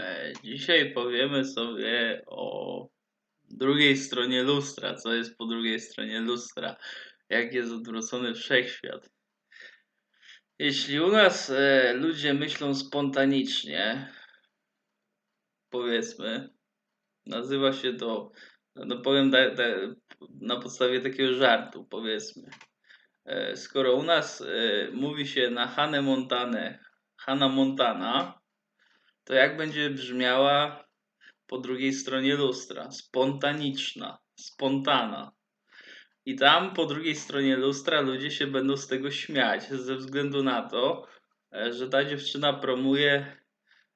E, Dzisiaj powiemy sobie o drugiej stronie lustra. Co jest po drugiej stronie lustra? Jak jest odwrócony wszechświat? Jeśli u nas e, ludzie myślą spontanicznie, powiedzmy, nazywa się to, no powiem da, da, na podstawie takiego żartu, powiedzmy. E, skoro u nas e, mówi się na Hanę Montanę, Hanna Montana, to jak będzie brzmiała po drugiej stronie lustra? Spontaniczna, spontana. I tam po drugiej stronie lustra ludzie się będą z tego śmiać, ze względu na to, e, że ta dziewczyna promuje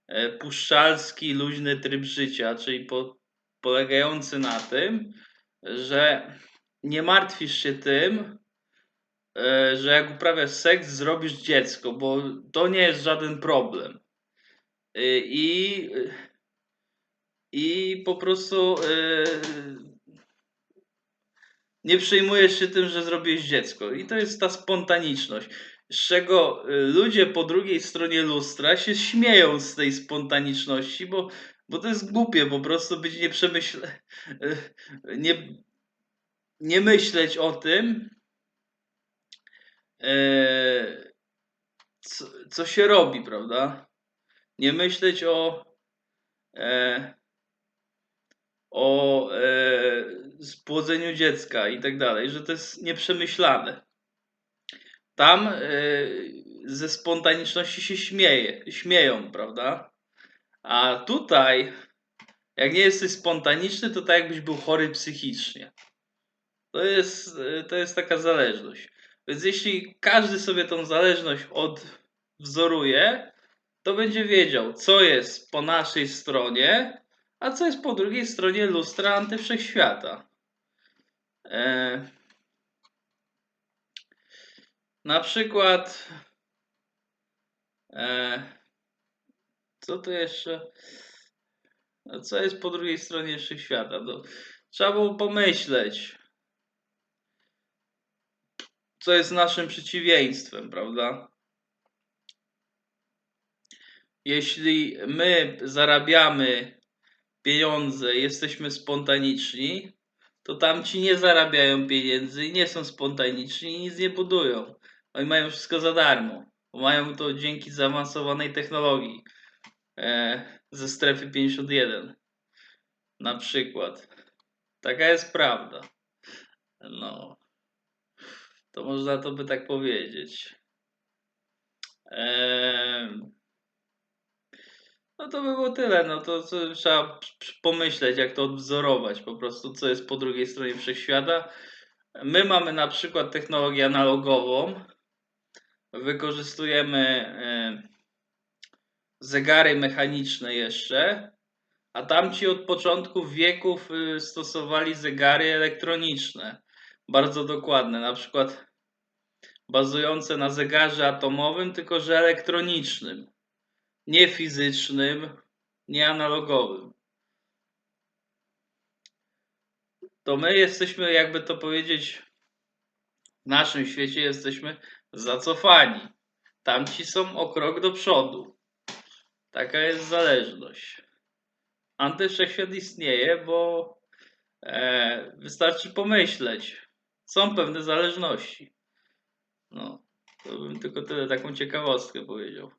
e, puszczalski, luźny tryb życia, czyli po, polegający na tym, że nie martwisz się tym, e, że jak uprawiasz seks, zrobisz dziecko, bo to nie jest żaden problem. Y, I, i po prostu y, nie przejmujesz się tym, że zrobiłeś dziecko. I to jest ta spontaniczność. Z czego y, ludzie po drugiej stronie lustra się śmieją z tej spontaniczności, bo, bo to jest głupie po prostu być nieprzemyśle... Nie, nie myśleć o tym, e, co, co się robi, prawda? Nie myśleć o e, o e, spłodzeniu dziecka i tak dalej, że to jest nieprzemyślane. Tam e, ze spontaniczności się śmieje, śmieją, prawda? A tutaj, jak nie jesteś spontaniczny, to tak jakbyś był chory psychicznie. To jest, e, to jest taka zależność. Więc jeśli każdy sobie tą zależność odwzoruje, to będzie wiedział, co jest po naszej stronie, a co jest po drugiej stronie lustra antywszechświata. E, na przykład, e, co tu jeszcze? A Co jest po drugiej stronie wszechświata? No, trzeba było pomyśleć, co jest naszym przeciwieństwem, prawda? Jeśli my zarabiamy pieniądze, jesteśmy spontaniczni, to tamci nie zarabiają pieniędzy i nie są spontaniczni i nic nie budują. Oni mają wszystko za darmo. Mają to dzięki zaawansowanej technologii e, ze strefy 51. Na przykład. Taka jest prawda. No. To można to by tak powiedzieć. Eee, no to by było tyle. No to trzeba pomyśleć, jak to odwzorować po prostu, co jest po drugiej stronie wszechświata. My mamy na przykład technologię analogową. Wykorzystujemy e, zegary mechaniczne jeszcze, a tamci od początku wieków y, stosowali zegary elektroniczne. Bardzo dokładne, na przykład bazujące na zegarze atomowym, tylko że elektronicznym nie fizycznym, nie analogowym. To my jesteśmy, jakby to powiedzieć, w naszym świecie jesteśmy zacofani. Tamci są o krok do przodu. Taka jest zależność. Antywszechświat istnieje, bo e, wystarczy pomyśleć. Są pewne zależności. No, to bym tylko tyle, taką ciekawostkę powiedział.